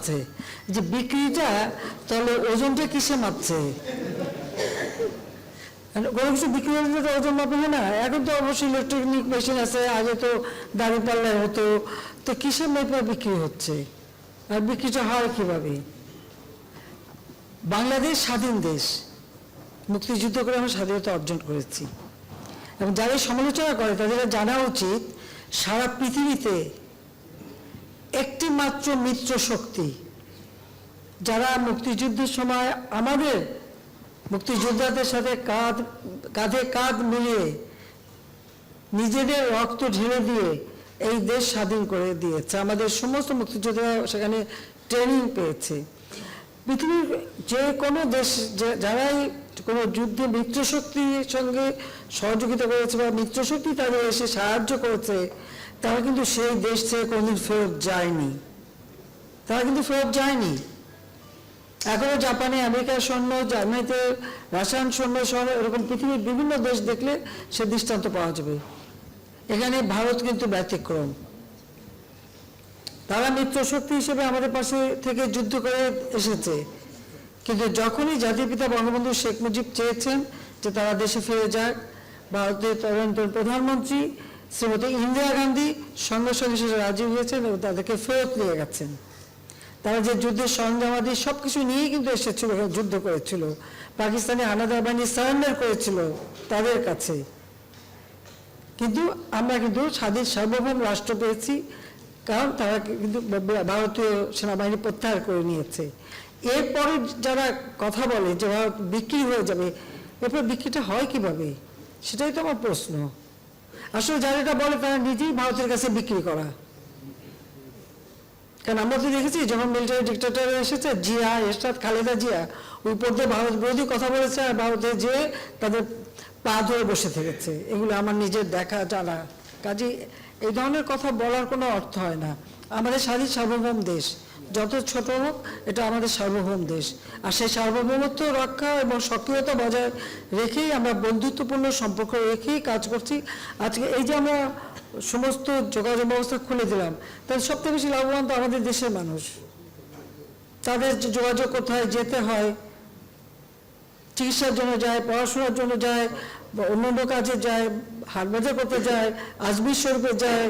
আছে যে বিক্রিটা, তাহলে ওজনটা কিসে মাপছে? কোনো কিছু বিক্রি হলে তো ওজন মাপে হয় না। এখন তো অবশ্যই ইলেকট্রনিক মেশিন আছে, আগে তো দাড়ি পাল্লায় হতো। তো কিসের মেপে বিক্রি হচ্ছে? আর বিক্রিটা হয় কীভাবে? বাংলাদেশ স্বাধীন দেশ। মুক্তিযুদ্ধ করে আমরা স্বাধীনতা অর্জন করেছি। এবং যারা সমালোচনা করে, তাদের জানা উচিত, সারা পৃথিবীতে একটি মাত্র শক্তি। যারা মুক্তিযুদ্ধের সময় আমাদের মুক্তিযোদ্ধাদের সাথে কাঁধ, কাঁধে কাঁধ মিলিয়ে নিজেদের রক্ত ঢেলে দিয়ে এই দেশ স্বাধীন করে দিয়েছে। আমাদের সমস্ত মুক্তিযোদ্ধারা সেখানে ট্রেনিং পেয়েছে। পৃথিবীর যে কোনো দেশ যারাই কোনো যুদ্ধে মিত্রশক্তির সঙ্গে সহযোগিতা করেছে বা মিত্রশক্তি তাদের এসে সাহায্য করেছে, তারা কিন্তু সেই দেশ থেকে কোনোদিন ফেরত যায়নি। তারা কিন্তু ফেরত যায়নি। এখনও জাপানে, আমেরিকার সৈন্য, জার্মানিতে, রাশিয়ান সৈন্য সহ এরকম পৃথিবীর বিভিন্ন দেশ দেখলে সে দৃষ্টান্ত পাওয়া যাবে। এখানে ভারত কিন্তু ব্যতিক্রম। তারা মিত্র শক্তি হিসেবে আমাদের পাশে থেকে যুদ্ধ করে এসেছে। কিন্তু যখনই জাতির পিতা বঙ্গবন্ধু শেখ মুজিব চেয়েছেন যে তারা দেশে ফিরে যাক, ভারতের তদন্তর প্রধানমন্ত্রী শ্রীমতী ইন্দিরা গান্ধী সঙ্গে সঙ্গে সেটা রাজি হয়েছেন এবং তাদেরকে ফেরত নিয়ে গেছেন। তারা যে যুদ্ধের সরঞ্জামাদি সব কিছু নিয়েই কিন্তু এসেছিল যুদ্ধ করেছিল। পাকিস্তানি হানাদার বাহিনী সারেন্ডার করেছিল তাদের কাছে। কিন্তু আমরা কিন্তু স্বাধীন সার্বভৌম রাষ্ট্র পেয়েছি, কারণ তারা কিন্তু ভারতীয় সেনাবাহিনী প্রত্যাহার করে নিয়েছে। এরপরে যারা কথা বলে যে ভারত বিক্রি হয়ে যাবে, এরপর বিক্রিটা হয় কীভাবে? সেটাই তো আমার প্রশ্ন। আসলে যারা এটা বলে তারা নিজেই ভারতের কাছে বিক্রি করা। কারণ আমরা তো দেখেছি, যখন মিলিটারি ডিক্টেটর এসেছে, জিয়া, এরশাদ, খালেদা জিয়া, ওই পর্যায়ে ভারত বিরোধী কথা বলেছে আর ভারতে যে তাদের পা ধরে বসে থেকেছে। এগুলো আমার নিজের দেখা জানা। কাজে এই ধরনের কথা বলার কোনো অর্থ হয় না। আমাদের স্বাধীন সার্বভৌম দেশ। যত ছোট হোক, এটা আমাদের সার্বভৌম দেশ। আর সেই সার্বভৌমত্ব রক্ষা এবং সক্রিয়তা বজায় রেখেই আমরা বন্ধুত্বপূর্ণ সম্পর্ক রেখেই কাজ করছি। আজকে এই যে আমরা সমস্ত যোগাযোগ ব্যবস্থা খুলে দিলাম, তাহলে সবথেকে বেশি লাভবান তো আমাদের দেশের মানুষ। তাদের যোগাযোগ কোথায় যেতে হয়, চিকিৎসার জন্য যায়, পড়াশোনার জন্য যায় অন্যান্য কাজে যায়, হাট বাজার করতে যায়, আজমির শরীফে যায়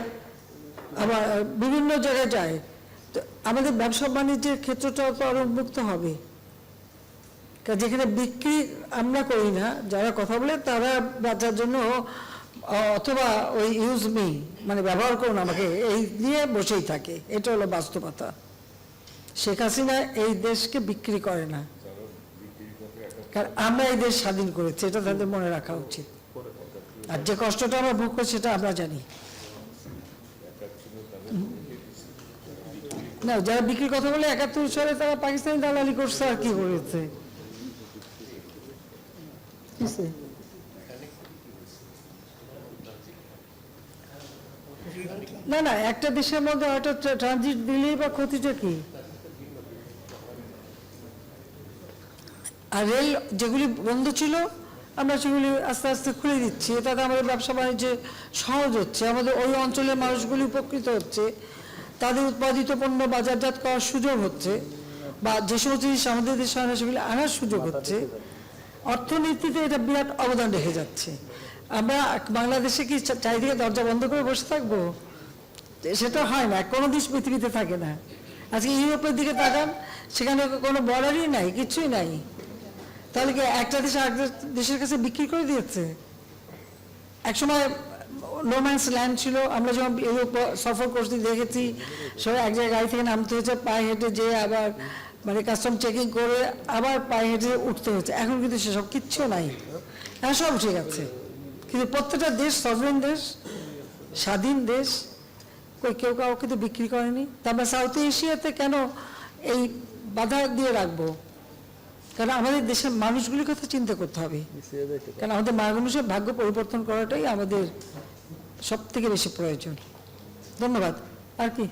আবার বিভিন্ন জায়গায় যায়। তো আমাদের ব্যবসা বাণিজ্যের ক্ষেত্রটা তো আরও উন্মুক্ত হবে। যেখানে বিক্রি আমরা করি না, যারা কথা বলে তারা বাঁচার জন্য অথবা ওই ইউজ মি মানে ব্যবহার করুন আমাকে, এই নিয়ে বসেই থাকে। এটা হলো বাস্তবতা। শেখ হাসিনা এই দেশকে বিক্রি করে না। কারণ আমরা এই দেশ স্বাধীন করেছি, এটা তাদের মনে রাখা উচিত। আর যে কষ্টটা আমরা ভোগ করছি সেটা আমরা জানি। না, যারা বিক্রির কথা বলে, একাত্তর সালে তারা পাকিস্তানি দালালি করছে আর কি করেছে? না না, একটা দেশের মধ্যে হয়তো ট্রানজিট দিলেই বা ক্ষতিটা কি? আর রেল যেগুলি বন্ধ ছিল, আমরা সেগুলি আস্তে আস্তে খুলে দিচ্ছি। এটাতে আমাদের ব্যবসা বাণিজ্যে সহজ হচ্ছে। আমাদের ওই অঞ্চলের মানুষগুলি উপকৃত হচ্ছে। তাদের উৎপাদিত পণ্য বাজারজাত করার সুযোগ হচ্ছে বা যে সমস্ত জিনিস আমাদের দেশে হয় না সেগুলি আনার সুযোগ হচ্ছে। অর্থনীতিতে এটা বিরাট অবদান রেখে যাচ্ছে। আমরা বাংলাদেশে কি চারিদিকে দরজা বন্ধ করে বসে থাকব? সেটা হয় না কোনো দেশ পৃথিবীতে থাকে না। আজকে ইউরোপের দিকে তাকান সেখানে কোনো বর্ডারই নাই কিছুই নাই। তাহলে কি একটা দেশ আরেকটা দেশের কাছে বিক্রি করে দিয়েছে? একসময় নোম্যান্স ল্যান্ড ছিল। আমরা যখন সফর করতে দেখেছি, সবাই এক জায়গায় গাড়ি থেকে নামতে হয়েছে, পায়ে হেঁটে যেয়ে আবার মানে কাস্টম চেকিং করে আবার পায়ে হেঁটে উঠতে হচ্ছে এখন কিন্তু সেসব কিচ্ছু নাই। হ্যাঁ সব ঠিক আছে কিন্তু প্রত্যেকটা দেশ সভরেন দেশ, স্বাধীন দেশ, কই কেউ কাউকে তো বিক্রি করেনি। তা আমরা সাউথ এশিয়াতে কেন এই বাধা দিয়ে রাখব? কারণ আমাদের দেশের মানুষগুলির কথা চিন্তা করতে হবে। কারণ আমাদের মানুষের ভাগ্য পরিবর্তন করাটাই আমাদের সব থেকে বেশি প্রয়োজন। ধন্যবাদ। আর কি?